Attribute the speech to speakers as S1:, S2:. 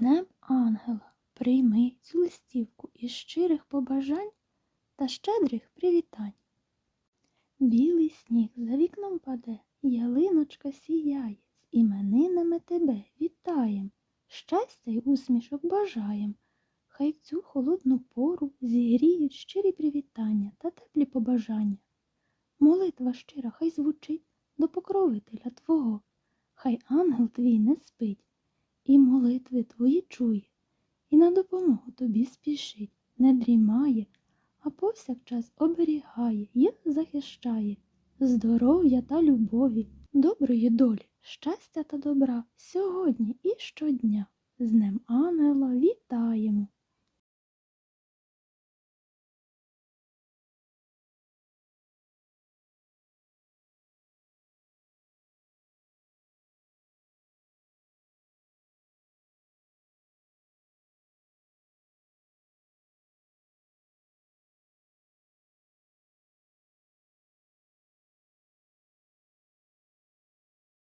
S1: Днем ангела прийми цю листівку із щирих побажань та щедрих привітань. Білий сніг за вікном паде, ялиночка сіяє, з іменинами тебе вітаєм, щастя й усмішок бажаєм. Хай в цю холодну пору зігріють щирі привітання та теплі побажання. Молитва щира хай звучить до покровителя Твого, хай ангел твій не спить, і молитви твої чує, і на допомогу тобі спішить, не дрімає, а повсякчас оберігає їх захищає здоров'я та любові, доброї долі, щастя та добра сьогодні і щодня. З Днем Ангела